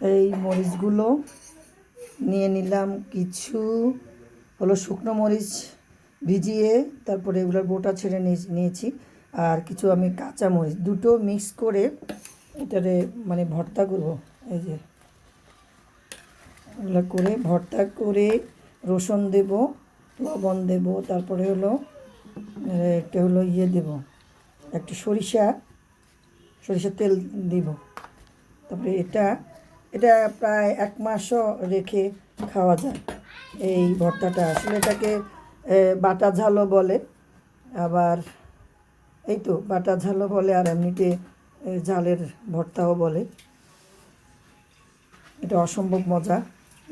এই মরিচগুলো নিয়ে নিলাম কিছু, হলো শুকনো মরিচ ভিজিয়ে তারপরে এগুলোর বোটা ছেড়ে নিয়ে- নিয়েছি আর কিছু আমি কাঁচা মরিচ, দুটো মিক্স করে এটারে মানে ভর্তা করব, এই যে। এগুলো করে ভর্তা করে রসুন দেব, লবণ দেব, তারপরে হলো একটা হলো ইয়ে দেব, একটু সরিষা, সরিষার তেল দিব। তারপরে এটা এটা প্রায় এক মাসও রেখে খাওয়া যায়। এই ভর্তাটা আসলে এটাকে বাটা ঝালও বলে, আবার এই তো বাটা ঝালও বলে, আর এমনিতে ঝালের ভর্তাও বলে। এটা অসম্ভব মজা।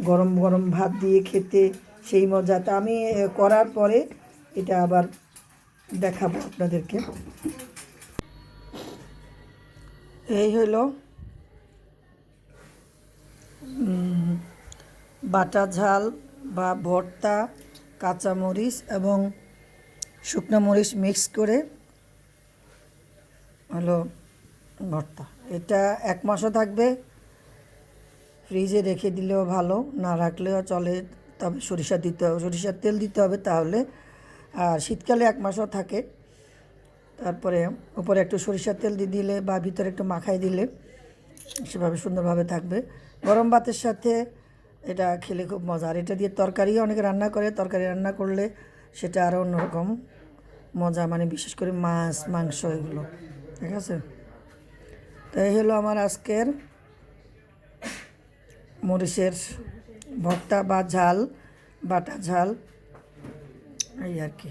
গরম গরম ভাত দিয়ে খেতে সেই মজা। তা আমি করার পরে এটা আবার দেখাবো আপনাদেরকে। এই হলো বাটা ঝাল বা ভর্তা, কাঁচামরিচ এবং শুকনো মরিচ মিক্স করে হলো ভর্তা। এটা এক মাসও থাকবে। ফ্রিজে রেখে দিলেও ভালো, না রাখলেও চলে। তবে সরিষা দিতে হবে। সরিষার তেল দিতে হবে তাহলে। আর শীতকালে এক মাসও থাকে। তারপরে উপরে একটু সরিষার তেল দিয়ে দিলে বা ভিতরে একটু মাখাই দিলে সেভাবে সুন্দরভাবে থাকবে। গরম ভাতের সাথে এটা খেলে খুব মজা। আর এটা দিয়ে তরকারিও অনেকে রান্না করে, তরকারি রান্না করলে সেটা আরও অন্যরকম মজা মানে বিশেষ করে মাছ, মাংস এগুলো। ঠিক আছে? তো এই হলো আমার আজকের মরিচের ভর্তা বা ঝাল, বাটা ঝাল, এই আর কি।